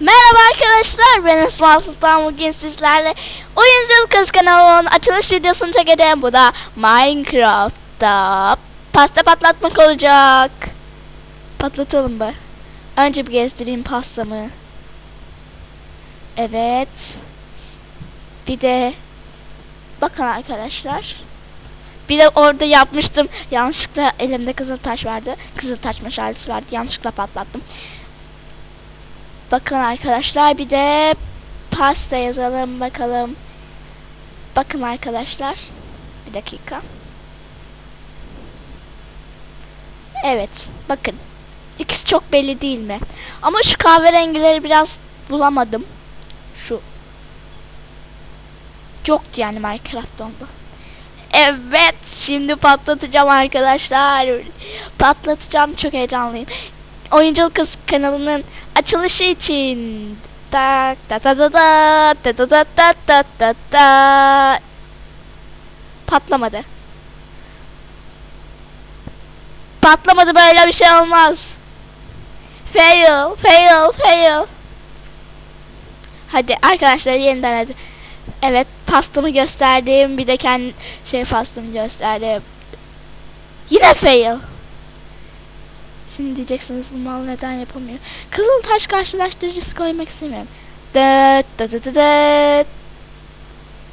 Merhaba arkadaşlar ben Esma Sultan bugün sizlerle Oyunculuk Kız kanalının açılış videosunu çekeceğim bu da Minecraft'ta pasta patlatmak olacak Patlatalım be Önce bir gezdireyim pastamı Evet Bir de Bakın arkadaşlar bir de orada yapmıştım. Yanlışlıkla elimde kızıl taş vardı. Kızıl taş meşalesi vardı. Yanlışlıkla patlattım. Bakın arkadaşlar bir de pasta yazalım bakalım. Bakın arkadaşlar. Bir dakika. Evet. Bakın. İkisi çok belli değil mi? Ama şu kahverengileri biraz bulamadım. Şu. Yoktu yani Minecraft onda. Evet. Şimdi patlatacağım arkadaşlar. Patlatacağım. Çok heyecanlıyım. Oyunculuk Kız kanalının açılışı için. Tak ta ta ta ta ta ta ta ta ta ta ta Patlamadı. Patlamadı böyle bir şey olmaz. Fail, fail, fail. Hadi arkadaşlar yeniden hadi. Evet pastamı gösterdim. Bir de kendi şey pastamı gösterdim. Yine fail. Şimdi diyeceksiniz bu mal neden yapamıyor. Kızıl taş karşılaştırıcısı koymak istemiyorum. Dıt dıt dıt dıt.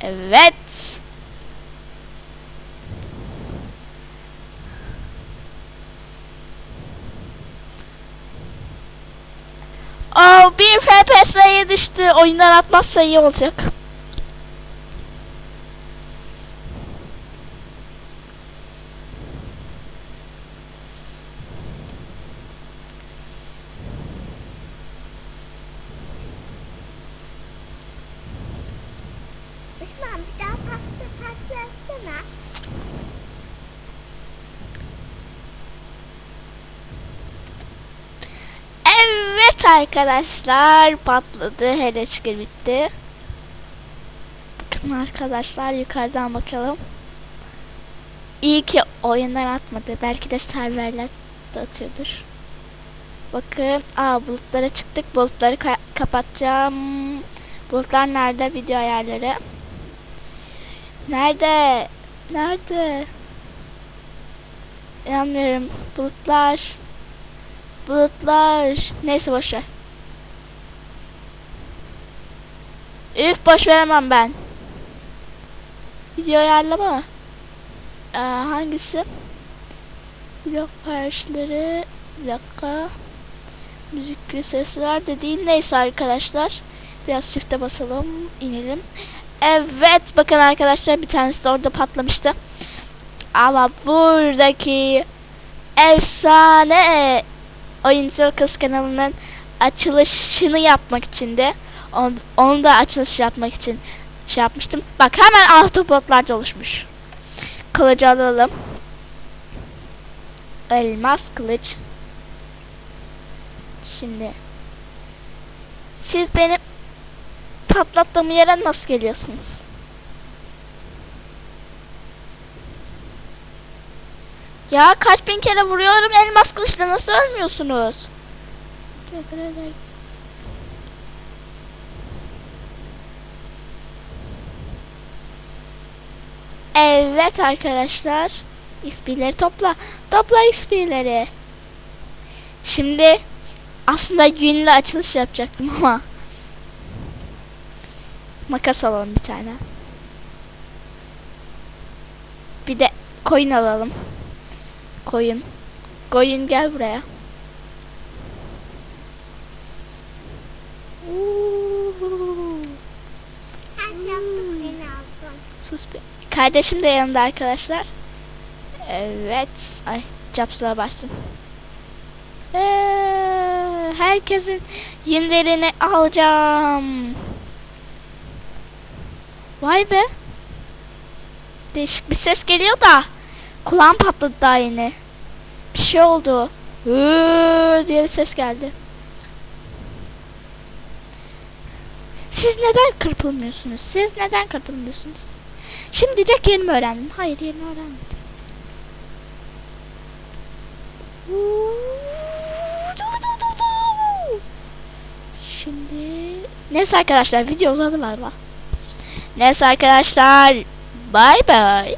Evet. Oh, bir FPS düştü. Oyundan atmazsa iyi olacak. Osman bir daha pasta patlatsana. Evet arkadaşlar patladı. Hele şükür bitti. Bakın arkadaşlar yukarıdan bakalım. İyi ki oyundan atmadı. Belki de serverler de atıyordur. Bakın. Aa bulutlara çıktık. Bulutları ka- kapatacağım. Bulutlar nerede? Video ayarları. Nerede? Nerede? İnanmıyorum. Bulutlar. Bulutlar. Neyse boşver. Üf boş veremem ben. Video ayarlama. Ee, hangisi? Blok parçaları. Bir dakika. Müzikli sesler de değil. Neyse arkadaşlar. Biraz çifte basalım. inelim. Evet bakın arkadaşlar bir tanesi de orada patlamıştı. Ama buradaki efsane oyuncu kız kanalının açılışını yapmak için de onu, onu da açılış yapmak için şey yapmıştım. Bak hemen altı botlarca oluşmuş. Kılıcı alalım. Elmas kılıç. Şimdi siz benim patlattığım yere nasıl geliyorsunuz? Ya kaç bin kere vuruyorum elmas kılıçla nasıl ölmüyorsunuz? Evet arkadaşlar. XP'leri topla. Topla XP'leri. Şimdi aslında günlü açılış yapacaktım ama makas alalım bir tane. Bir de koyun alalım. Koyun. Koyun gel buraya. Sus bir. Kardeşim de yanında arkadaşlar. Evet. Ay capsula bastım. Ee, herkesin yünlerini alacağım. Vay be. Değişik bir ses geliyor da. Kulağım patladı daha yeni. Bir şey oldu. Hı diye bir ses geldi. Siz neden kırpılmıyorsunuz? Siz neden kırpılmıyorsunuz? Şimdi diyecek yerimi öğrendim. Hayır yerimi öğrenmedim. şimdi. Neyse arkadaşlar video uzadı galiba. Neyse arkadaşlar. Bay bay.